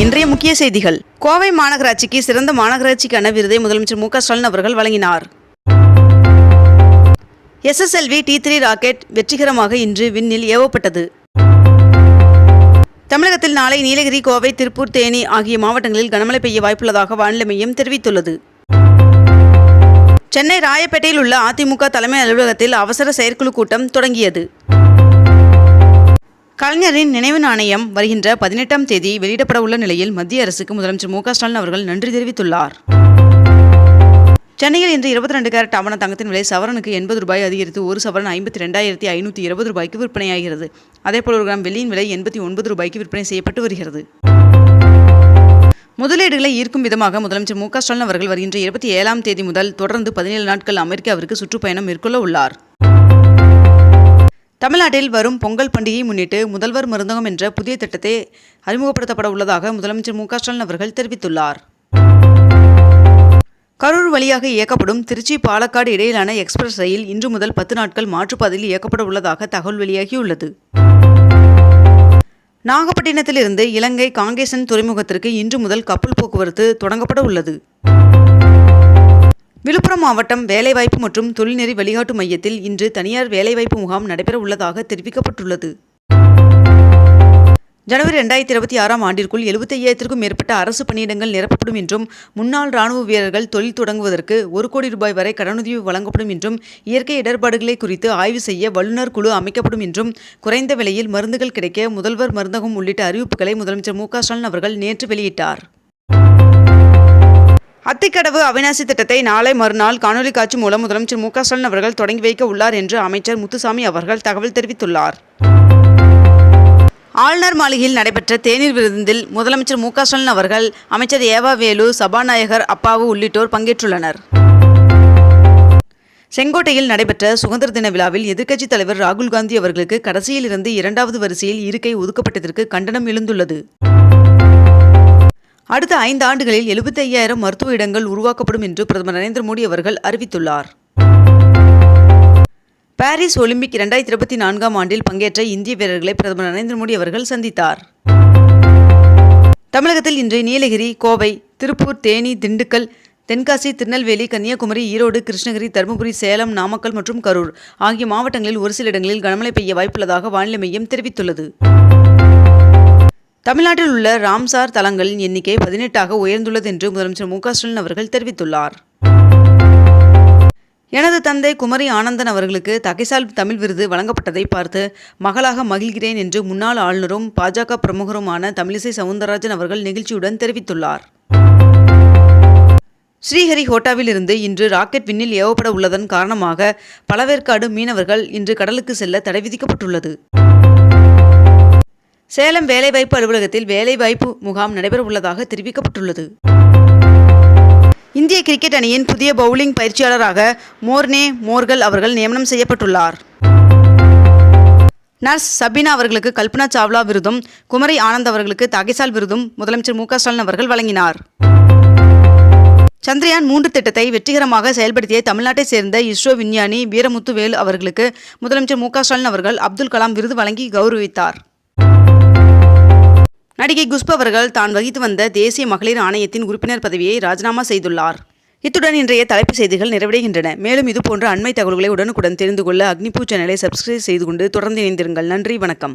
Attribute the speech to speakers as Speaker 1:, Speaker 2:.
Speaker 1: இன்றைய முக்கிய செய்திகள். கோவை மாநகராட்சிக்கு சிறந்த மாநகராட்சிக்கான விருதை முதலமைச்சர் மு க ஸ்டாலின் அவர்கள் வழங்கினார். எஸ்எஸ்எல்வி டி த்ரீ ராக்கெட் வெற்றிகரமாக இன்று விண்ணில் ஏவப்பட்டது. தமிழகத்தில் நாளை நீலகிரி கோவை திருப்பூர் தேனி ஆகிய மாவட்டங்களில் கனமழை பெய்ய வாய்ப்புள்ளதாக வானிலை மையம் தெரிவித்துள்ளது. சென்னை ராயப்பேட்டையில் உள்ள அதிமுக தலைமை அலுவலகத்தில் அவசர செயற்குழு கூட்டம் தொடங்கியது. கலைஞரின் நினைவு நாணயம் வருகின்ற பதினெட்டாம் தேதி வெளியிடப்பட உள்ள நிலையில் மத்திய அரசுக்கு முதலமைச்சர் மு ஸ்டாலின் அவர்கள் நன்றி தெரிவித்துள்ளார். சென்னையில் இன்று இருபத்தி ரெண்டு கேரட் ஆவண தங்கத்தின் விலை சவரனுக்கு எண்பது ரூபாய் அதிகரித்து ஒரு சவரன் ஐம்பத்தி ரெண்டாயிரத்தி ஐநூற்றி இருபது ரூபாய்க்கு விற்பனையாகிறது. அதேபோல் ஒரு கிராம் வெள்ளியின் விலை எண்பத்தி ஒன்பது ரூபாய்க்கு விற்பனை செய்யப்பட்டு வருகிறது. முதலீடுகளை ஈர்க்கும் விதமாக முதலமைச்சர் மு ஸ்டாலின் அவர்கள் வருகின்ற இருபத்தி ஏழாம் தேதி முதல் தொடர்ந்து பதினேழு நாட்கள் அமெரிக்காவிற்கு சுற்றுப்பயணம் மேற்கொள்ள உள்ளார். தமிழ்நாட்டில் வரும் பொங்கல் பண்டிகையை முன்னிட்டு முதல்வர் மருந்தகம் என்ற புதிய திட்டத்தை அறிமுகப்படுத்தப்பட உள்ளதாக முதலமைச்சர் மு ஸ்டாலின் அவர்கள் தெரிவித்துள்ளார். கரூர் வழியாக இயக்கப்படும் திருச்சி பாலக்காடு இடையிலான எக்ஸ்பிரஸ் ரயில் இன்று முதல் பத்து நாட்கள் மாற்றுப்பாதையில் இயக்கப்பட உள்ளதாக தகவல் வெளியாகியுள்ளது. நாகப்பட்டினத்திலிருந்து இலங்கை காங்கேசன் துறைமுகத்திற்கு இன்று முதல் கப்பல் போக்குவரத்து தொடங்கப்பட உள்ளது. விழுப்புரம் மாவட்டம் வேலைவாய்ப்பு மற்றும் தொழில்நெறி வழிகாட்டு மையத்தில் இன்று தனியார் வேலைவாய்ப்பு முகாம் நடைபெற உள்ளதாக தெரிவிக்கப்பட்டுள்ளது. ஜனவரி ரெண்டாயிரத்தி இருபத்தி ஆறாம் ஆண்டிற்குள் எழுபத்தையாயிரத்திற்கும் மேற்பட்ட அரசு பணியிடங்கள் நிரப்பப்படும் என்றும் முன்னாள் ராணுவ வீரர்கள் தொழில் தொடங்குவதற்கு ஒரு கோடி ரூபாய் வரை கடனுதவி வழங்கப்படும் என்றும் இயற்கை இடர்பாடுகளை குறித்து ஆய்வு செய்ய வல்லுநர் குழு அமைக்கப்படும் என்றும் குறைந்த விலையில் மருந்துகள் கிடைக்க முதல்வர் மருந்தகம் உள்ளிட்ட அறிவிப்புகளை முதலமைச்சர் மு க ஸ்டாலின் அவர்கள் நேற்று வெளியிட்டார். அத்திக்கடவு அவிநாசி திட்டத்தை நாளை மறுநாள் காணொலி காட்சி மூலம் முதலமைச்சர் மு க ஸ்டாலின் அவர்கள் தொடங்கி வைக்க உள்ளார் என்று அமைச்சர் முத்துசாமி அவர்கள் தகவல் தெரிவித்துள்ளார். ஆளுநர் மாளிகையில் நடைபெற்ற தேநீர் விருந்தில் முதலமைச்சர் மு க ஸ்டாலின் அவர்கள் அமைச்சர் ஏவா வேலு சபாநாயகர் அப்பாவு உள்ளிட்டோர் பங்கேற்றுள்ளனர். செங்கோட்டையில் நடைபெற்ற சுதந்திர தின விழாவில் எதிர்க்கட்சித் தலைவர் ராகுல் காந்தி அவர்களுக்கு கடைசியில் இருந்து இரண்டாவது வரிசையில் இருக்கை ஒதுக்கப்பட்டதற்கு கண்டனம் எழுந்துள்ளது. அடுத்த ஐந்து ஆண்டுகளில் எழுபத்தி ஐயாயிரம் மருத்துவ இடங்கள் உருவாக்கப்படும் என்று பிரதமர் நரேந்திர மோடி அவர்கள் அறிவித்துள்ளார். பாரிஸ் ஒலிம்பிக் இரண்டாயிரத்தி இருபத்தி நான்காம் ஆண்டில் பங்கேற்ற இந்திய வீரர்களை பிரதமர் நரேந்திர மோடி அவர்கள் சந்தித்தார். தமிழகத்தில் இன்று நீலகிரி கோவை திருப்பூர் தேனி திண்டுக்கல் தென்காசி திருநெல்வேலி கன்னியாகுமரி ஈரோடு கிருஷ்ணகிரி தருமபுரி சேலம் நாமக்கல் மற்றும் கரூர் ஆகிய மாவட்டங்களில் ஒரு சில இடங்களில் கனமழை பெய்ய வாய்ப்புள்ளதாக வானிலை மையம் தெரிவித்துள்ளது. தமிழ்நாட்டில் உள்ள ராம்சார் தலங்களின் எண்ணிக்கை பதினெட்டாக உயர்ந்துள்ளது என்று முதலமைச்சர் மு க ஸ்டாலின் அவர்கள் தெரிவித்துள்ளார். எனது தந்தை குமரி ஆனந்தன் அவர்களுக்கு தகைசால் தமிழ் விருது வழங்கப்பட்டதை பார்த்து மகளாக மகிழ்கிறேன் என்று முன்னாள் ஆளுநரும் பாஜக பிரமுகருமான தமிழிசை சவுந்தரராஜன் அவர்கள் நெகிழ்ச்சியுடன் தெரிவித்துள்ளார். ஸ்ரீஹரிகோட்டாவில் இருந்து இன்று ராக்கெட் விண்ணில் ஏவப்பட உள்ளதன் காரணமாக பழவேற்காடு மீனவர்கள் இன்று கடலுக்கு செல்ல தடை விதிக்கப்பட்டுள்ளது. சேலம் வேலைவாய்ப்பு அலுவலகத்தில் வேலைவாய்ப்பு முகாம் நடைபெற உள்ளதாக தெரிவிக்கப்பட்டுள்ளது. இந்திய கிரிக்கெட் அணியின் புதிய பவுலிங் பயிற்சியாளராக மோர்னே மோர்கல் அவர்கள் நியமனம் செய்யப்பட்டுள்ளார். நர்ஸ் சபினா அவர்களுக்கு கல்பனா சாவ்லா விருதும் குமரி ஆனந்த் அவர்களுக்கு தகைசால் விருதும் முதலமைச்சர் மு ஸ்டாலின் அவர்கள் வழங்கினார். சந்திரயான் மூன்று திட்டத்தை வெற்றிகரமாக செயல்படுத்திய தமிழ்நாட்டைச் சேர்ந்த இஸ்ரோ விஞ்ஞானி வீரமுத்து வேலு அவர்களுக்கு முதலமைச்சர் மு ஸ்டாலின் அவர்கள் அப்துல் கலாம் விருது வழங்கி கௌரவித்தார். நடிகை குஷ்பு அவர்கள் தான் வகித்து வந்த தேசிய மகளிர் ஆணையத்தின் உறுப்பினர் பதவியை ராஜினாமா செய்துள்ளார். இத்துடன் இன்றைய தலைப்பு செய்திகள் நிறைவடைகின்றன. மேலும் இதுபோன்ற அண்மை தகவல்களை உடனுக்குடன் தெரிந்து கொள்ள அக்னிபூ சேனலை சப்ஸ்கிரைப் செய்து கொண்டு தொடர்ந்து இணைந்திருங்கள். நன்றி வணக்கம்.